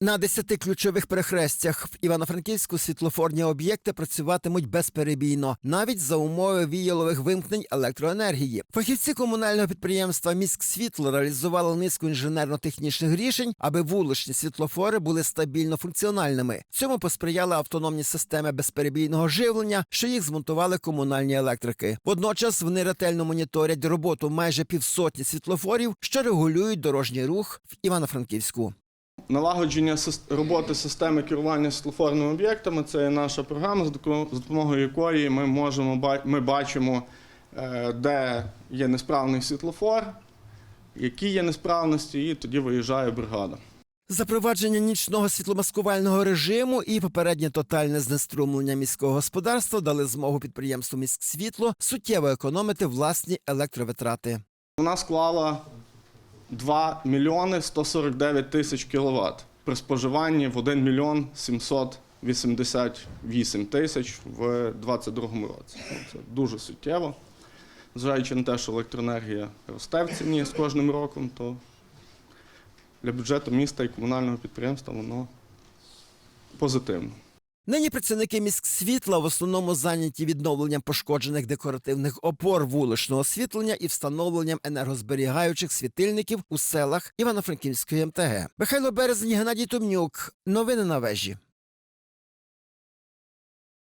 На десяти ключових перехрестях в Івано-Франківську світлофорні об'єкти працюватимуть безперебійно, навіть за умови віялових вимкнень електроенергії. Фахівці комунального підприємства «Міськсвітло» реалізували низку інженерно-технічних рішень, аби вуличні світлофори були стабільно функціональними. Цьому посприяли автономні системи безперебійного живлення, що їх змонтували комунальні електрики. Водночас вони ретельно моніторять роботу майже півсотні світлофорів, що регулюють дорожній рух в Івано-Франківську. Налагодження роботи системи керування світлофорними об'єктами це є наша програма, з доко- допомогою якої ми можемо ми бачимо, е, де є несправний світлофор, які є несправності, і тоді виїжджає бригада. Запровадження нічного світломаскувального режиму і попереднє тотальне знеструмлення міського господарства дали змогу підприємству «Міськсвітло» суттєво економити власні електровитрати. Вона склала 2 мільйони 149 тисяч кіловат при споживанні в 1 мільйон 788 тисяч в 2022 році. Ну, Це дуже суттєво. Зважаючи на те, що електроенергія росте в ціні з кожним роком, то для бюджету міста і комунального підприємства воно позитивно. Нині працівники міськ світла в основному зайняті відновленням пошкоджених декоративних опор вуличного освітлення і встановленням енергозберігаючих світильників у селах Івано-Франківської МТГ. Михайло Березень, Геннадій Томнюк. Новини на вежі.